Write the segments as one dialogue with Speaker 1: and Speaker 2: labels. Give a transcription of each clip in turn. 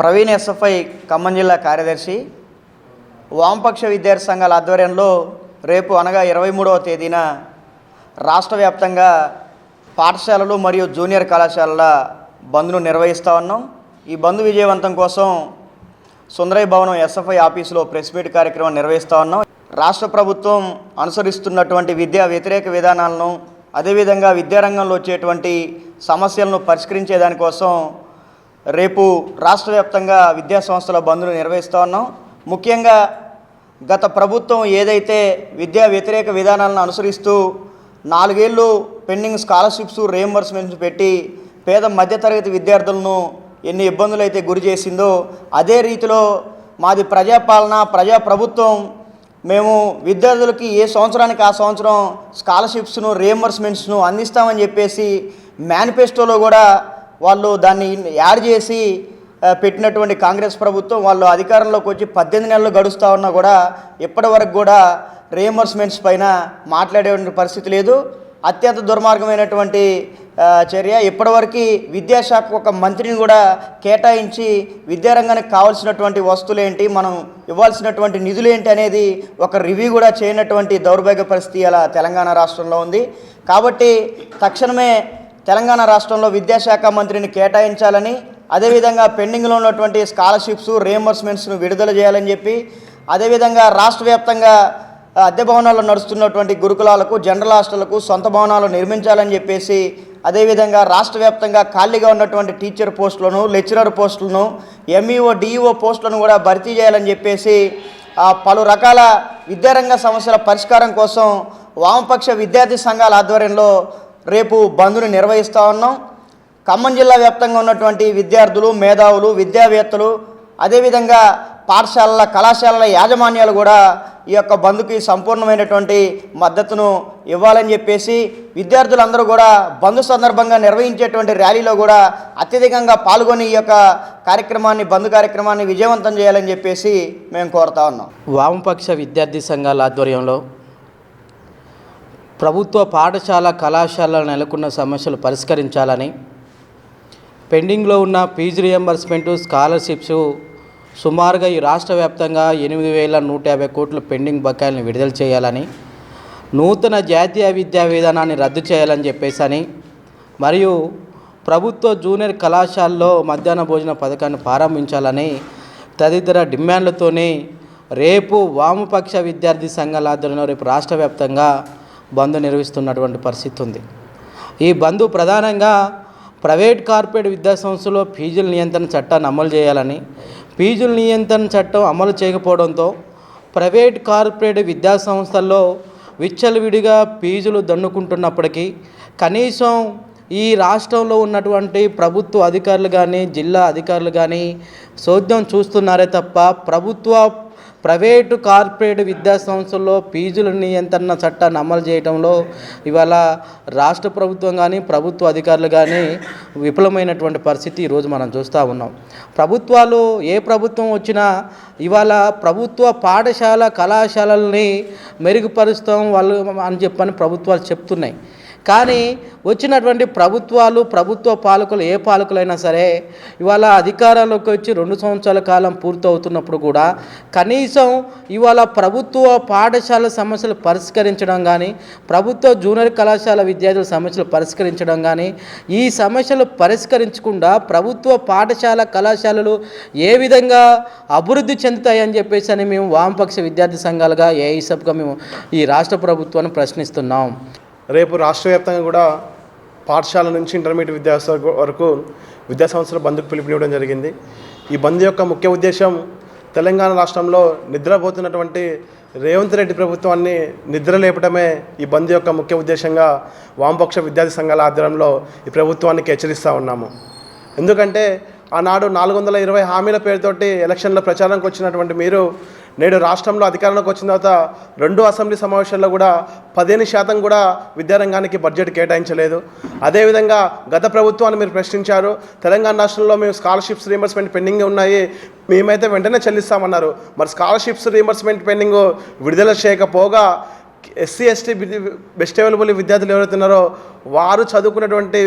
Speaker 1: Praveen SFI Khammam జిల్లా కార్యదర్శి. వామపక్ష విద్యార్థి సంఘాల ఆధ్వర్యంలో రేపు అనగా ఇరవై మూడవ తేదీన రాష్ట్ర వ్యాప్తంగా పాఠశాలలు మరియు జూనియర్ కళాశాలల బంద్ను నిర్వహిస్తూ ఉన్నాం. ఈ బంద్ విజయవంతం కోసం సుందరయ్య భవనం ఎస్ఎఫ్ఐ ఆఫీసులో ప్రెస్ మీట్ కార్యక్రమం నిర్వహిస్తూ ఉన్నాం. రాష్ట్ర ప్రభుత్వం అనుసరిస్తున్నటువంటి విద్యా వ్యతిరేక విధానాలను అదేవిధంగా విద్యారంగంలో వచ్చేటువంటి సమస్యలను పరిష్కరించే దానికోసం రేపు రాష్ట్ర వ్యాప్తంగా విద్యా సంస్థల బంద్ను నిర్వహిస్తూ ఉన్నాం. ముఖ్యంగా గత ప్రభుత్వం ఏదైతే విద్యా వ్యతిరేక విధానాలను అనుసరిస్తూ నాలుగేళ్ళు పెండింగ్ స్కాలర్షిప్స్ రియంబర్స్మెంట్స్ పెట్టి పేద మధ్యతరగతి విద్యార్థులను ఎన్ని ఇబ్బందులు అయితే గురి చేసిందో అదే రీతిలో మాది ప్రజాపాలన ప్రజా ప్రభుత్వం మేము విద్యార్థులకి ఏ సంవత్సరానికి ఆ సంవత్సరం స్కాలర్షిప్స్ను రియంబర్స్మెంట్స్ను అందిస్తామని చెప్పేసి మేనిఫెస్టోలో కూడా వాళ్ళు దాన్ని యాడ్ చేసి పెట్టినటువంటి కాంగ్రెస్ ప్రభుత్వం వాళ్ళు అధికారంలోకి వచ్చి పద్దెనిమిది నెలలు గడుస్తూ ఉన్నా కూడా ఇప్పటి వరకు కూడా రియంబర్స్మెంట్స్ పైన మాట్లాడేటువంటి పరిస్థితి లేదు. అత్యంత దుర్మార్గమైనటువంటి చర్య. ఇప్పటివరకు విద్యాశాఖ ఒక మంత్రిని కూడా కేటాయించి విద్యారంగానికి కావాల్సినటువంటి వస్తువులు ఏంటి మనం ఇవ్వాల్సినటువంటి నిధులు ఏంటి అనేది ఒక రివ్యూ కూడా చేయనటువంటి దౌర్భాగ్య పరిస్థితి అలా తెలంగాణ రాష్ట్రంలో ఉంది. కాబట్టి తక్షణమే తెలంగాణ రాష్ట్రంలో విద్యాశాఖ మంత్రిని కేటాయించాలని అదేవిధంగా పెండింగ్లో ఉన్నటువంటి స్కాలర్షిప్స్ రియంబర్స్మెంట్స్ను విడుదల చేయాలని చెప్పి అదేవిధంగా రాష్ట్ర వ్యాప్తంగా అద్దె భవనాల్లో నడుస్తున్నటువంటి గురుకులాలకు జనరల్ హాస్టళ్ళకు సొంత భవనాలు నిర్మించాలని చెప్పేసి అదేవిధంగా రాష్ట్ర వ్యాప్తంగా ఖాళీగా ఉన్నటువంటి టీచర్ పోస్టులను లెక్చరర్ పోస్టులను ఎంఈఓ డిఈఓ పోస్టులను కూడా భర్తీ చేయాలని చెప్పేసి పలు రకాల విద్యారంగ సమస్యల పరిష్కారం కోసం వామపక్ష విద్యార్థి సంఘాల ఆధ్వర్యంలో రేపు బంద్ను నిర్వహిస్తూ ఉన్నాం. ఖమ్మం జిల్లా వ్యాప్తంగా ఉన్నటువంటి విద్యార్థులు మేధావులు విద్యావేత్తలు అదేవిధంగా పాఠశాలల కళాశాలల యాజమాన్యాలు కూడా ఈ యొక్క బంద్కి సంపూర్ణమైనటువంటి మద్దతును ఇవ్వాలని చెప్పేసి విద్యార్థులందరూ కూడా బంద్ సందర్భంగా నిర్వహించేటువంటి ర్యాలీలో కూడా అత్యధికంగా పాల్గొని ఈ యొక్క కార్యక్రమాన్ని బంద్ కార్యక్రమాన్ని విజయవంతం చేయాలని చెప్పేసి మేము కోరుతా ఉన్నాం.
Speaker 2: వామపక్ష విద్యార్థి సంఘాల ఆధ్వర్యంలో ప్రభుత్వ పాఠశాల కళాశాలలో నెలకొన్న సమస్యలు పరిష్కరించాలని పెండింగ్లో ఉన్న ఫీజు రియంబర్స్మెంటు స్కాలర్షిప్స్ సుమారుగా ఈ రాష్ట్ర వ్యాప్తంగా ఎనిమిది వేల నూట యాభై కోట్ల పెండింగ్ బకాయిలను విడుదల చేయాలని నూతన జాతీయ విద్యా విధానాన్ని రద్దు చేయాలని చెప్పేసి అని మరియు ప్రభుత్వ జూనియర్ కళాశాలలో మధ్యాహ్న భోజన పథకాన్ని ప్రారంభించాలని తదితర డిమాండ్లతోనే రేపు వామపక్ష విద్యార్థి సంఘాల ఆధ్వర్యంలో రేపు రాష్ట్ర వ్యాప్తంగా బంద్ నిర్వహిస్తున్నటువంటి పరిస్థితి ఉంది. ఈ బంద్ ప్రధానంగా ప్రైవేట్ కార్పొరేట్ విద్యా సంస్థలో ఫీజుల నియంత్రణ చట్టాన్ని అమలు చేయాలని ఫీజుల నియంత్రణ చట్టం అమలు చేయకపోవడంతో ప్రైవేట్ కార్పొరేట్ విద్యా సంస్థల్లో విచ్చలవిడిగా ఫీజులు దండుకుంటున్నప్పటికీ కనీసం ఈ రాష్ట్రంలో ఉన్నటువంటి ప్రభుత్వ అధికారులు కానీ జిల్లా అధికారులు కానీ సోద్యం చూస్తున్నారే తప్ప ప్రభుత్వ ప్రైవేటు కార్పొరేట్ విద్యా సంస్థల్లో ఫీజుల నియంత్రణ చట్టాన్ని అమలు చేయడంలో ఇవాళ రాష్ట్ర ప్రభుత్వం కానీ ప్రభుత్వ అధికారులు కానీ విఫలమైనటువంటి పరిస్థితి ఈరోజు మనం చూస్తూ ఉన్నాం. ప్రభుత్వాలు ఏ ప్రభుత్వం వచ్చినా ఇవాళ ప్రభుత్వ పాఠశాల కళాశాలల్ని మెరుగుపరుస్తాం వాళ్ళు అని చెప్పని ప్రభుత్వాలు చెప్తున్నాయి. కానీ వచ్చినటువంటి ప్రభుత్వాలు ప్రభుత్వ పాలకులు ఏ పాలకులైనా సరే ఇవాళ అధికారంలోకి వచ్చి రెండు సంవత్సరాల కాలం పూర్తవుతున్నప్పుడు కూడా కనీసం ఇవాళ ప్రభుత్వ పాఠశాల సమస్యలు పరిష్కరించడం కానీ ప్రభుత్వ జూనియర్ కళాశాల విద్యార్థుల సమస్యలు పరిష్కరించడం కానీ ఈ సమస్యలు పరిష్కరించకుండా ప్రభుత్వ పాఠశాల కళాశాలలు ఏ విధంగా అభివృద్ధి చెందుతాయని చెప్పేసి అని మేము వామపక్ష విద్యార్థి సంఘాలుగా ఏఐసబ్గా మేము ఈ రాష్ట్ర ప్రభుత్వాన్ని ప్రశ్నిస్తున్నాం.
Speaker 3: రేపు రాష్ట్ర వ్యాప్తంగా కూడా పాఠశాల నుంచి ఇంటర్మీడియట్ విద్యా వరకు విద్యా సంస్థల బంద్కు పిలుపునివ్వడం జరిగింది. ఈ బంద్ యొక్క ముఖ్య ఉద్దేశం తెలంగాణ రాష్ట్రంలో నిద్రపోతున్నటువంటి రేవంత్ రెడ్డి ప్రభుత్వాన్ని నిద్ర లేపడమే ఈ బంద్ యొక్క ముఖ్య ఉద్దేశంగా వామపక్ష విద్యార్థి సంఘాల ఆధ్వర్యంలో ఈ ప్రభుత్వానికి హెచ్చరిస్తూ ఉన్నాము. ఎందుకంటే ఆనాడు నాలుగు వందల ఇరవై హామీల పేరుతోటి ఎలక్షన్ల ప్రచారంకి వచ్చినటువంటి మీరు నేడు రాష్ట్రంలో అధికారంలోకి వచ్చిన తర్వాత రెండు అసెంబ్లీ సమావేశాల్లో కూడా పదిహేను శాతం కూడా విద్యారంగానికి బడ్జెట్ కేటాయించలేదు. అదేవిధంగా గత ప్రభుత్వాన్ని మీరు ప్రశ్నించారు. తెలంగాణ రాష్ట్రంలో మేము స్కాలర్షిప్స్ రీఎంబర్స్మెంట్ పెండింగ్ ఉన్నాయి. మేమైతే వెంటనే చెల్లిస్తామన్నారు. మరి స్కాలర్షిప్స్ రీఎంబర్స్మెంట్ పెండింగ్ విడుదల చేయకపోగా ఎస్సీ ఎస్టీ బెస్ట్ అవైలబుల్ విద్యార్థులు ఎవరైతే ఉన్నారో వారు చదువుకున్నటువంటి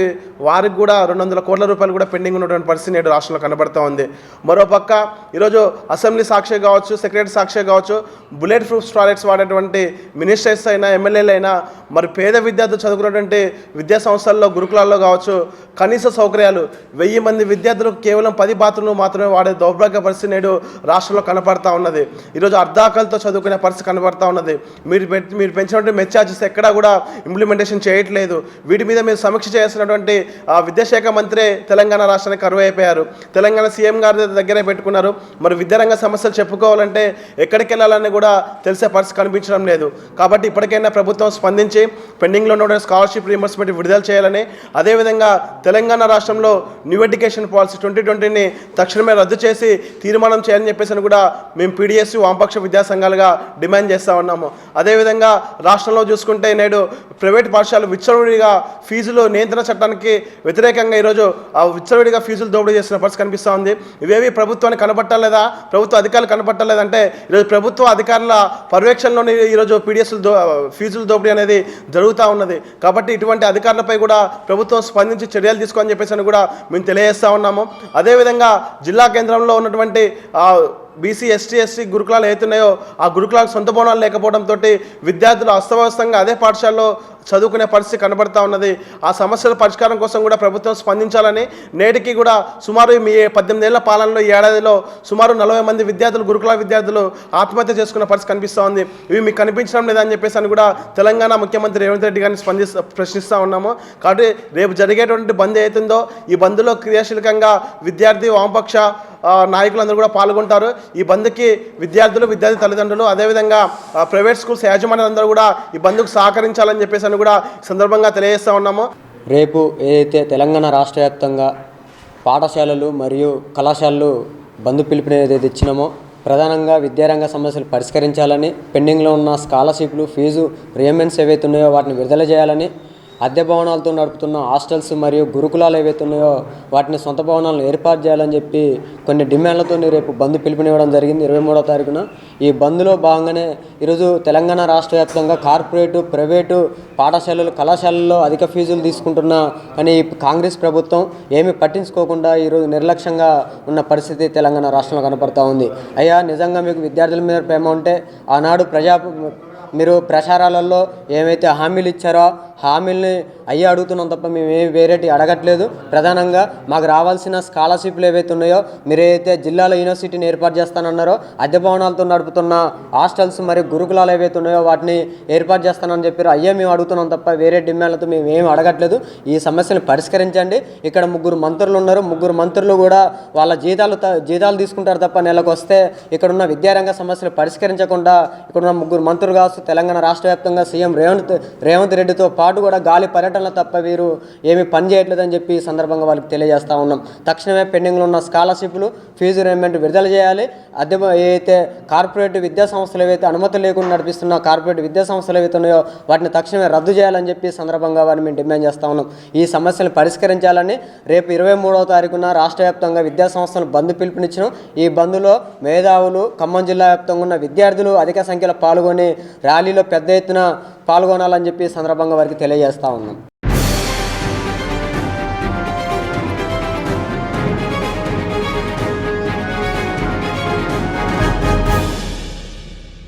Speaker 3: వారికి కూడా రెండు వందల కోట్ల రూపాయలు కూడా పెండింగ్ ఉన్నటువంటి పరిస్థితి నేడు రాష్ట్రంలో కనబడుతూ ఉంది. మరోపక్క ఈరోజు అసెంబ్లీ సాక్షి కావచ్చు సెక్రటరీ సాక్షి కావచ్చు బుల్లెట్ ప్రూఫ్ టాయిలెట్స్ వాడేటువంటి మినిస్టర్స్ అయినా ఎమ్మెల్యేలు అయినా మరి పేద విద్యార్థులు చదువుకున్నటువంటి విద్యా సంస్థల్లో గురుకులాల్లో కావచ్చు కనీస సౌకర్యాలు వెయ్యి మంది విద్యార్థులకు కేవలం పది బాత్రూమ్లు మాత్రమే వాడే దౌర్భాగ్య పరిస్థితి నేడు రాష్ట్రంలో కనపడతా ఉన్నది. ఈరోజు అర్ధాకలతో చదువుకునే పరిస్థితి కనబడతా ఉన్నది. మీరు మీరు పెంచినటువంటి మెచ్ ఛార్జెస్ ఎక్కడా కూడా ఇంప్లిమెంటేషన్ చేయట్లేదు. వీటి మీద మీరు సమీక్ష చేస్తున్నటువంటి ఆ, విద్యాశాఖ మంత్రే తెలంగాణ రాష్ట్రానికి కరువు అయిపోయారు తెలంగాణ సీఎం గారి దగ్గరే పెట్టుకున్నారు. మరి విద్యారంగ సమస్యలు చెప్పుకోవాలంటే ఎక్కడికి వెళ్ళాలని కూడా తెలిసే పరిస్థితి కనిపించడం లేదు. కాబట్టి ఇప్పటికైనా ప్రభుత్వం స్పందించి పెండింగ్లో ఉన్న స్కాలర్షిప్ రీఎంబర్స్మెంట్ విడుదల చేయాలని అదేవిధంగా తెలంగాణ రాష్ట్రంలో న్యూ ఎడ్యుకేషన్ పాలసీ ట్వంటీ ట్వంటీని తక్షణమే రద్దు చేసి తీర్మానం చేయాలని చెప్పేసి అని కూడా మేము పీడిఎస్ వామపక్ష విద్యా సంఘాలుగా డిమాండ్ చేస్తూ ఉన్నాము. అదేవిధంగా రాష్ట్రంలో చూసుకుంటే నేడు ప్రైవేట్ పాఠశాలలు విచ్చలవిడిగా ఫీజులు నియంత్రణ చట్టానికి వ్యతిరేకంగా ఈరోజు ఆ విచ్చలవిడిగా ఫీజులు దోపిడీ చేసిన పరిస్థితి కనిపిస్తూ ఉంది. ఇవేవి ప్రభుత్వాన్ని కనబట్టలేదా ప్రభుత్వ అధికారులు కనబట్టలేదంటే ఈరోజు ప్రభుత్వ అధికారుల పర్యవేక్షణలోనే ఈరోజు పీడిఎస్లు దో ఫీజులు దోపిడీ అనేది జరుగుతూ ఉన్నది. కాబట్టి ఇటువంటి అధికారులపై కూడా ప్రభుత్వం స్పందించి చర్యలు తీసుకోని చెప్పేసి అని కూడా మేము తెలియజేస్తూ ఉన్నాము. అదేవిధంగా జిల్లా కేంద్రంలో ఉన్నటువంటి బీసీ ఎస్టీ ఎస్టీ గురుకులాలు ఏతున్నాయో ఆ గురుకులాలకు సొంత భవనాలు లేకపోవడంతో విద్యార్థులు అస్తవ్యస్తంగా అదే పాఠశాలలో చదువుకునే పరిస్థితి కనబడతా ఉన్నది. ఆ సమస్యల పరిష్కారం కోసం కూడా ప్రభుత్వం స్పందించాలని నేటికి కూడా సుమారు మీ పద్దెనిమిది ఏళ్ళ పాలనలో ఈ ఏడాదిలో సుమారు నలభై మంది విద్యార్థులు గురుకుల విద్యార్థులు ఆత్మహత్య చేసుకున్న పరిస్థితి కనిపిస్తూ ఉంది. ఇవి మీకు కనిపించడం లేదని చెప్పేసి అని కూడా తెలంగాణ ముఖ్యమంత్రి రేవంత్ రెడ్డి గారిని స్పందిస్తా ప్రశ్నిస్తూ ఉన్నాము. కాబట్టి రేపు జరిగేటువంటి బంద్ అవుతుందో ఈ బంద్లో క్రియాశీలకంగా విద్యార్థి వామపక్ష నాయకులందరూ కూడా పాల్గొంటారు. ఈ బంద్కి విద్యార్థులు విద్యార్థి తల్లిదండ్రులు అదేవిధంగా ప్రైవేట్ స్కూల్స్ యాజమాన్యులందరూ కూడా ఈ బంద్కు సహకరించాలని చెప్పేసి విషయాన్ని కూడా సందర్భంగా తెలియజేస్తా ఉన్నాము.
Speaker 4: రేపు ఏదైతే తెలంగాణ రాష్ట్ర వ్యాప్తంగా పాఠశాలలు మరియు కళాశాలలు బంధు పిలుపుని ఏదైతే ఇచ్చినామో ప్రధానంగా విద్యారంగ సమస్యలు పరిష్కరించాలని పెండింగ్లో ఉన్న స్కాలర్షిప్లు ఫీజు రియంబెన్స్ ఏవైతే ఉన్నాయో వాటిని విడుదల చేయాలని అద్దె భవనాలతో నడుపుతున్న హాస్టల్స్ మరియు గురుకులాలు ఏవైతే ఉన్నాయో వాటిని సొంత భవనాలను ఏర్పాటు చేయాలని చెప్పి కొన్ని డిమాండ్లతో రేపు బంద్ పిలుపునివ్వడం జరిగింది ఇరవై మూడో తారీఖున. ఈ బంద్లో భాగంగానే ఈరోజు తెలంగాణ రాష్ట్ర వ్యాప్తంగా కార్పొరేటు ప్రైవేటు పాఠశాలలు కళాశాలల్లో అధిక ఫీజులు తీసుకుంటున్న కానీ కాంగ్రెస్ ప్రభుత్వం ఏమీ పట్టించుకోకుండా ఈరోజు నిర్లక్ష్యంగా ఉన్న పరిస్థితి తెలంగాణ రాష్ట్రంలో కనపడతా ఉంది. అయ్యా నిజంగా మీకు విద్యార్థుల మీద ప్రేమ ఉంటే ఆనాడు ప్రజా మీరు ప్రచారాలలో ఏమైతే హామీలు ఇచ్చారో హామీల్ని అయ్యి అడుగుతున్నాం తప్ప మేమేమి వేరేటి అడగట్లేదు. ప్రధానంగా మాకు రావాల్సిన స్కాలర్షిప్లు ఏవైతే ఉన్నాయో మీరు జిల్లాలో యూనివర్సిటీని ఏర్పాటు చేస్తానన్నారో అద్దె భవనాలతో నడుపుతున్న హాస్టల్స్ మరియు గురుకులాలు ఏవైతే ఉన్నాయో వాటిని ఏర్పాటు చేస్తానని చెప్పారు. అయ్యే మేము అడుగుతున్నాం తప్ప వేరే డిమాండ్లతో మేము ఏమి అడగట్లేదు. ఈ సమస్యను పరిష్కరించండి. ఇక్కడ ముగ్గురు మంత్రులు ఉన్నారు. ముగ్గురు మంత్రులు కూడా వాళ్ళ జీతాలు త- జీతాలు తీసుకుంటారు తప్ప నెలకు వస్తే ఇక్కడున్న విద్యారంగ సమస్యలు పరిష్కరించకుండా ఇక్కడున్న ముగ్గురు మంత్రులు కావచ్చు తెలంగాణ రాష్ట్ర వ్యాప్తంగా సీఎం రేవంత్ రేవంత్ రెడ్డితో పాటు కూడా గాలి పర్యటనలు తప్ప వీరు ఏమీ పని చేయట్లేదని చెప్పి ఈ సందర్భంగా వాళ్ళకి తెలియజేస్తూ ఉన్నాం. తక్షణమే పెండింగ్లో ఉన్న స్కాలర్షిప్లు ఫీజు రేమెంట్ విడుదల చేయాలి. అదే ఏవైతే కార్పొరేట్ విద్యా సంస్థలు ఏవైతే అనుమతి లేకుండా నడిపిస్తున్న కార్పొరేట్ విద్యా సంస్థలు ఏవైతే ఉన్నాయో వాటిని తక్షణమే రద్దు చేయాలని చెప్పి సందర్భంగా వారిని మేము డిమాండ్ చేస్తా ఉన్నాం. ఈ సమస్యలు పరిష్కరించాలని రేపు ఇరవై మూడవ తారీఖున రాష్ట్ర వ్యాప్తంగా విద్యా సంస్థలు బంద్ పిలుపునిచ్చిన ఈ బంద్లో మేధావులు ఖమ్మం జిల్లా వ్యాప్తంగా ఉన్న విద్యార్థులు అధిక సంఖ్యలో పాల్గొని ర్యాలీలో పెద్ద ఎత్తున పాల్గొనాలని చెప్పి సందర్భంగా వారికి తెలియజేస్తా ఉన్నాం.